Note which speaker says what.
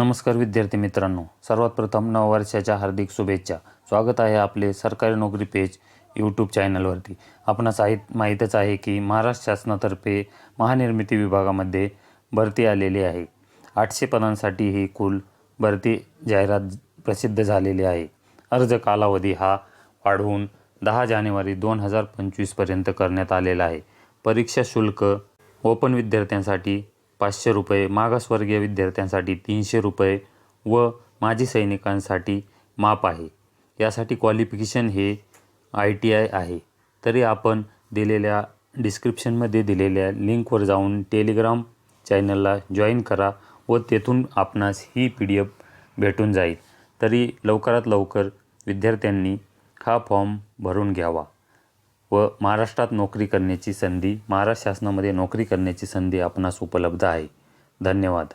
Speaker 1: नमस्कार विद्यार्थी मित्रांनो. सर्वात प्रथम नववर्षाच्या हार्दिक शुभेच्छा. स्वागत आहे आपले सरकारी नोकरी पेज यूट्यूब चॅनलवरती आपणास आहे माहीतच आहे की महाराष्ट्र शासनातर्फे महानिर्मिती विभागामध्ये भरती आलेली आहे. आठशे पदांसाठी ही कुल भरती जाहिरात प्रसिद्ध झालेली आहे. अर्ज कालावधी हा वाढवून दहा जानेवारी दोन हजार पंचवीसपर्यंत करण्यात आलेला आहे. परीक्षा शुल्क ओपन विद्यार्थ्यांसाठी पाचशे रुपये मागासवर्गीय विद्यार्थ्यांसाठी तीनशे रुपये व माजी सैनिकांसाठी माप आहे. यासाठी क्वालिफिकेशन हे आय टी आय आहे. तरी आपण दिलेल्या डिस्क्रिप्शनमध्ये दिलेल्या लिंकवर जाऊन टेलिग्राम चॅनलला जॉईन करा व तेथून आपणास ही पी डी एफ भेटून जाईल. तरी लवकरात लवकर विद्यार्थ्यांनी हा फॉर्म भरून घ्यावा. व महाराष्ट्रात नोकरी करण्याची संधी महाराष्ट्र शासनामध्ये नोकरी करण्याची संधी आपणास उपलब्ध आहे. धन्यवाद.